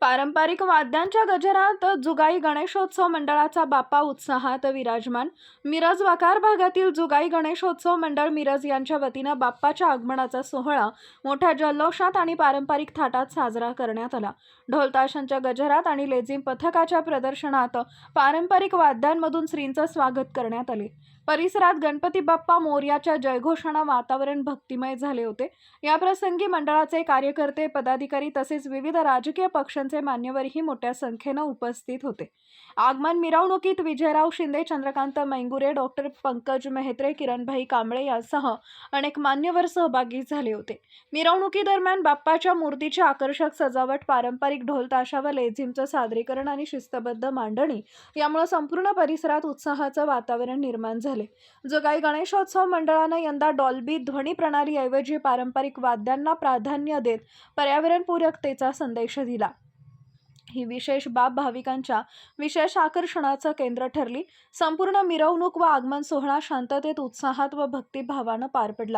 पारंपरिक वाद्यांच्या गजरात जुगाई गणेशोत्सव मंडळाचा बाप्पा उत्साहात विराजमान. मिरज वाकार भागातील जुगाई गणेशोत्सव मंडळ मिरज यांच्या वतीनं बाप्पाच्या आगमनाचा सोहळा मोठ्या जल्लोषात आणि पारंपरिक थाटात साजरा करण्यात आला. ढोलताशांच्या गजरात आणि लेझिम पथकाच्या प्रदर्शनात पारंपरिक वाद्यांमधून श्रींचं स्वागत करण्यात आले. परिसरात गणपती बाप्पा मोर्याच्या जयघोषणा वातावरण भक्तिमय झाले होते. या प्रसंगी मंडळाचे कार्यकर्ते पदाधिकारी तसेच विविध राजकीय पक्षांचे मान्यवरही मोठ्या संख्येनं उपस्थित होते. आगमन मिरवणुकीत विजयराव शिंदे चंद्रकांत मैंगुरे डॉक्टर पंकज मेहत्रे किरणभाई कांबळे यासह अनेक मान्यवर सहभागी झाले होते. मिरवणुकीदरम्यान बाप्पाच्या मूर्तीची आकर्षक सजावट पारंपरिक ढोल ताशा व लेझिमचं सादरीकरण आणि शिस्तबद्ध मांडणी यामुळे संपूर्ण परिसरात उत्साहाचं वातावरण निर्माण झाले. जगाई गणेशोत्सव मंडळानं यंदा डॉल्बी ध्वनी प्रणालीऐवजी पारंपरिक वाद्यांना प्राधान्य देत पर्यावरणपूरकतेचा संदेश दिला. ही विशेष बाब भाविकांच्या विशेष आकर्षणाचं केंद्र ठरली. संपूर्ण मिरवणूक व आगमन सोहळा शांततेत उत्साहात व भक्तिभावानं पार पडला.